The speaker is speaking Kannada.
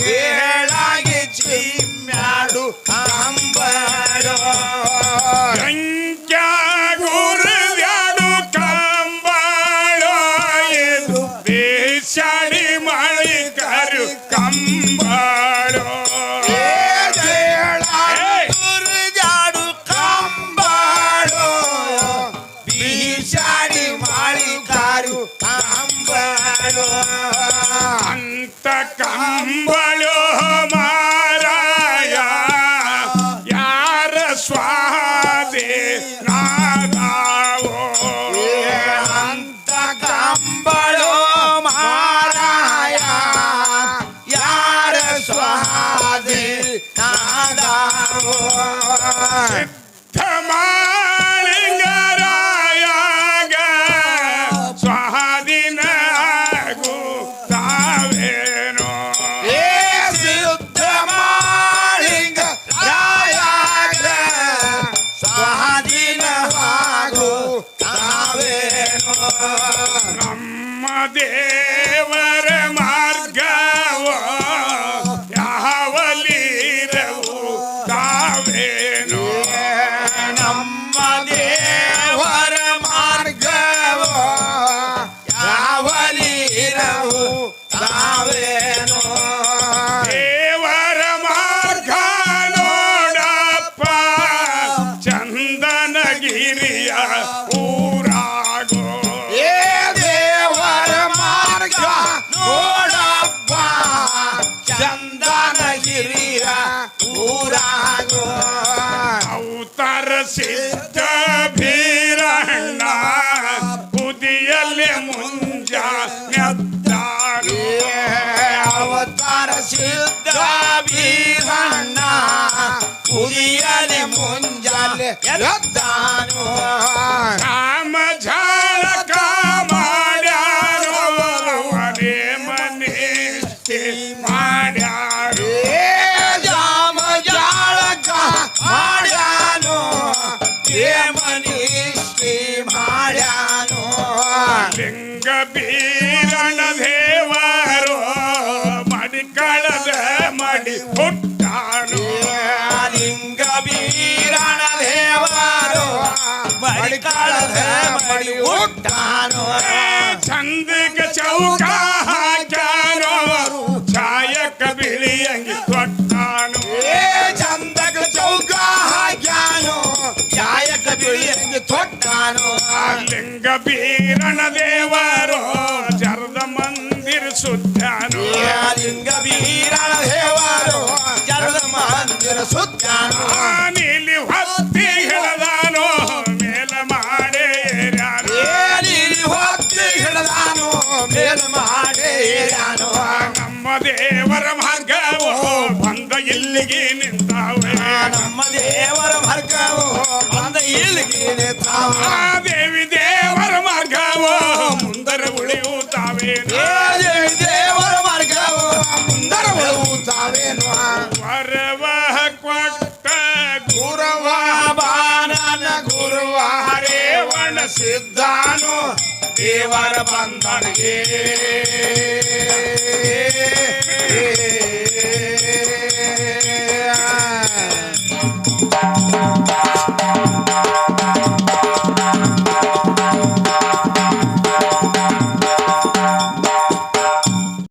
Yeah. yeah. বাবা ಚಂದನಗಿರಿಯ ಊರಾಗೋ ಅವತಾರ ಸಿದ್ಧ ಭೀರಣ್ಣ ಬುದಿಯಲ್ಲಿ ಮುಂಜಾನೆದ್ದಾರು ಏ ಅವತಾರ ಸಿದ್ಧ ಬೀರಣ್ಣ ಕುರಿಯಲಿ ಮುಂಜಾನೆ ಎದ್ದಾನು ರಾಮ ಝಾಳಕ ಲಿಂಗ ಬೀರಣ ದೇವರು ಮಡಿಕಳದ ಮಡಿ ಹುಟ್ಟಾನು ಲಿಂಗ ಬೀರಣ ದೇವರು ಮಡಿಕಾಳದ ಮಡಿ ಹುಟ್ಟಾನು ಚಂದಕ ಚೌಕ ಹಾಕ್ಯಾನೋ ಛಾಯಕ ಬಿಳಿ ಅಂಗಿ ಚಂದಗ ಚೌಕ ಹಾಕ್ಯಾನು ಯಾಯಕ ಬಿಳಿಯಂಗಿ ತೊಟ್ಟಾನು ಲಿಂಗ ಬೀರಣ ದೇವರು ಜರದ ಮಂದಿರ ಸುತ್ತಾನು. ಏ ಲಿಂಗ ಬೀರಣ ದೇವರು ಜರದ ಮಂದಿರ ಸುತ್ತಾನು. ನೀಲಿ ಹೊತ್ತಿ ಹಿಡದಾನೋ ಮೇಲ ಮಾಡೇ ನೀಲಿ ಹೊತ್ತಿ ಹಿಡದಾನು ಮೇಲ ಮಾಡೇ ನಮ್ಮ ದೇವರ ಮಾರ್ಗವು ಬಂದ ಇಲ್ಲಿಗೆ ನಿಂತಾವೆ. ನಮ್ಮ ದೇವರ ಮಾರ್ಗವು ಬಂದ ಇಲ್ಲಿಗೆ ನಿಂತಾವ. ದೇವಿ ದೇವರ ಮಾರ್ಗವು ಮುಂದರ ಉಳುತ್ತಾವೇನು ವರವ ಕೊಟ್ಟ ಗುರುವ ಬಾನನ ಗುರುವ ರೇವಣ ಸಿದ್ಧಾನು ದೇವರ ಬಂಧನಿಗೆ